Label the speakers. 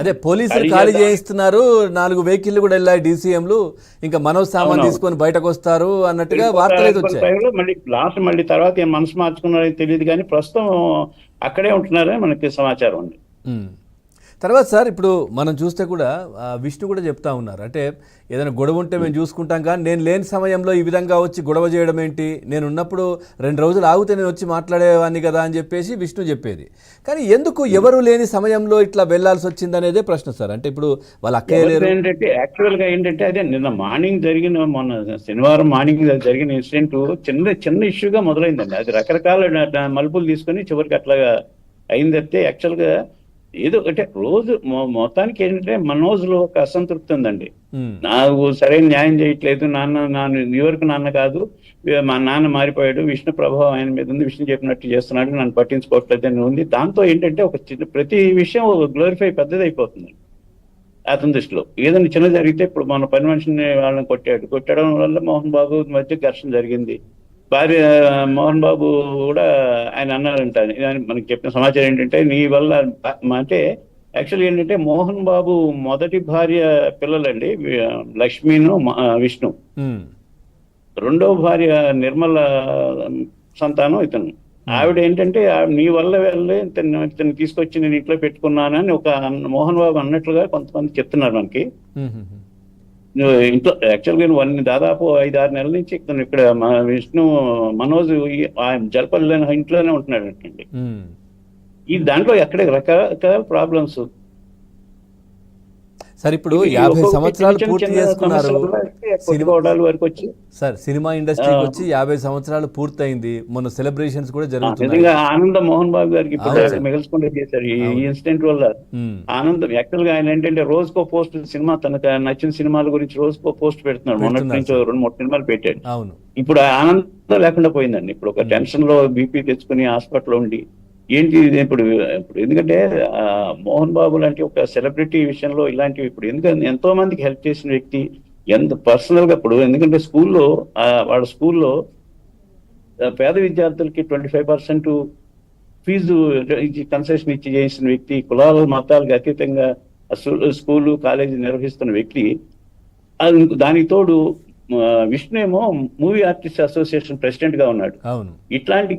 Speaker 1: అదే పోలీసులు
Speaker 2: ఖాళీ.
Speaker 1: చేయిస్తున్నారు నాలుగు వెహికల్ కూడా వెళ్ళాయి డీసీఎంలు ఇంకా మనోజ్ సామాన్. తీసుకొని బయటకు వస్తారు అన్నట్టుగా వార్తలు అయితే వచ్చాయి
Speaker 2: మళ్ళీ లాస్ట్ మళ్ళీ తర్వాత ఏం మనసు మార్చుకున్నారో తెలియదు కానీ ప్రస్తుతం అక్కడే ఉంటున్నారని మనకి సమాచారం ఉంది.
Speaker 1: తర్వాత సార్ ఇప్పుడు మనం చూస్తే కూడా విష్ణు కూడా చెప్తా ఉన్నారు. అంటే ఏదైనా గొడవ ఉంటే మేము చూసుకుంటాం కానీ నేను లేని సమయంలో ఈ విధంగా వచ్చి గొడవ చేయడం ఏంటి? నేను ఉన్నప్పుడు రెండు రోజులు ఆగితే నేను వచ్చి మాట్లాడేవాడిని కదా అని చెప్పేసి విష్ణు చెప్పేది. కానీ ఎందుకు ఎవరు లేని సమయంలో ఇట్లా వెళ్ళాల్సి వచ్చింది అనేదే ప్రశ్న సార్. అంటే ఇప్పుడు వాళ్ళ అక్కయ్య లేరు.
Speaker 2: ఏంటంటే యాక్చువల్గా ఏంటంటే అదే నిన్న మార్నింగ్ జరిగిన మొన్న శనివారం మార్నింగ్ జరిగిన ఇన్సిడెంట్ చిన్న చిన్న ఇష్యూగా మొదలైందండి. అది రకరకాల మలుపులు తీసుకొని చివరికి అట్లాగా అయింది తప్పితే యాక్చువల్గా ఏదో అంటే రోజు మొత్తానికి ఏంటంటే మనోజ్లో ఒక అసంతృప్తి ఉందండి. నాకు సరైన న్యాయం చేయట్లేదు నాన్న నాన్న న్యూయార్క్ నాన్న కాదు మా నాన్న మారిపోయాడు విష్ణు ప్రభావం ఆయన మీద ఉంది విష్ణు చెప్పినట్టు చేస్తున్నాడు నన్ను పట్టించుకోవట్లేదు అని ఉంది. దాంతో ఏంటంటే ఒక చిన్న ప్రతి విషయం గ్లోరిఫై పెద్దది అయిపోతుంది అతని దృష్టిలో. ఏదైనా చిన్న జరిగితే ఇప్పుడు మన పని మనిషిని వాళ్ళని కొట్టాడు. కొట్టడం వల్ల మోహన్ బాబు మధ్య ఘర్షణ జరిగింది. భార్య మోహన్ బాబు కూడా ఆయన అన్నారంట. మనకి చెప్పిన సమాచారం ఏంటంటే నీ వల్ల అంటే యాక్చువల్లీ ఏంటంటే మోహన్ బాబు మొదటి భార్య పిల్లలండి లక్ష్మీను విష్ణు.
Speaker 1: ఉమ్.
Speaker 2: రెండో భార్య నిర్మల సంతానం ఇతను. ఆవిడ ఏంటంటే నీ వల్ల వెళ్ళే ఇతను తీసుకొచ్చి నేను ఇంట్లో పెట్టుకున్నానని ఒక మోహన్ బాబు అన్నట్లుగా కొంతమంది చెప్తున్నారు మనకి. ఇంట్లో యాక్చువల్గా అన్ని దాదాపు ఐదు ఆరు నెలల నుంచి ఇతను ఇక్కడ మన విష్ణు మనోజ్ ఈ- ఆ జలపల్లి ఇంట్లోనే ఉంటున్నాడు
Speaker 1: ఉమ్.
Speaker 2: ఈ దాంట్లో ఎక్కడ రకరకాల ప్రాబ్లమ్స్
Speaker 1: సార్ ఇప్పుడు యాభై సంవత్సరాలు పూర్తి చేసుకున్నారు. సినిమా
Speaker 2: కొట్టుకోవడాల వరకు వచ్చి
Speaker 1: సార్ సినిమా ఇండస్ట్రీకి వచ్చి యాభై సంవత్సరాలు పూర్తయింది. మొన్న సెలబ్రేషన్స్ కూడా
Speaker 2: నిజంగా ఆనందం మోహన్ బాబు గారికి. మిగల్చుకుంటే చేశారు ఈ. ఇన్సిడెంట్ వల్ల. ఆనందం యాక్చువల్గా ఆయన ఏంటంటే రోజుకో పోస్ట్ సినిమా తనకు నచ్చిన సినిమాల గురించి రోజుకో పోస్ట్ పెడుతున్నాడు. మొన్నటి నుంచి. రెండు మూడు సినిమాలు పెట్టాడు.
Speaker 1: అవును.
Speaker 2: ఇప్పుడు ఆనందం లేకుండా పోయిందండి. ఇప్పుడు ఒక టెన్షన్లో బీపీ తెచ్చుకుని హాస్పిటల్ ఉండి ఏంటి ఇది? ఇప్పుడు ఇప్పుడు ఎందుకంటే మోహన్ బాబు లాంటి ఒక సెలబ్రిటీ విషయంలో ఇలాంటివి ఇప్పుడు ఎందుకంటే ఎంతో మందికి హెల్ప్ చేసిన వ్యక్తి ఎంత పర్సనల్గా ఇప్పుడు ఎందుకంటే స్కూల్లో వాళ్ళ స్కూల్లో పేద విద్యార్థులకి ట్వంటీ ఫైవ్ పర్సెంట్ ఫీజు ఇచ్చి కన్సెషన్ ఇచ్చి చేసిన వ్యక్తి కులాల మతాలకు అతీతంగా స్కూలు కాలేజీ నిర్వహిస్తున్న వ్యక్తి దానికి తోడు విష్ణు ఏమో మూవీ ఆర్టిస్ట్ అసోసియేషన్ ప్రెసిడెంట్గా ఉన్నాడు. ఇట్లాంటి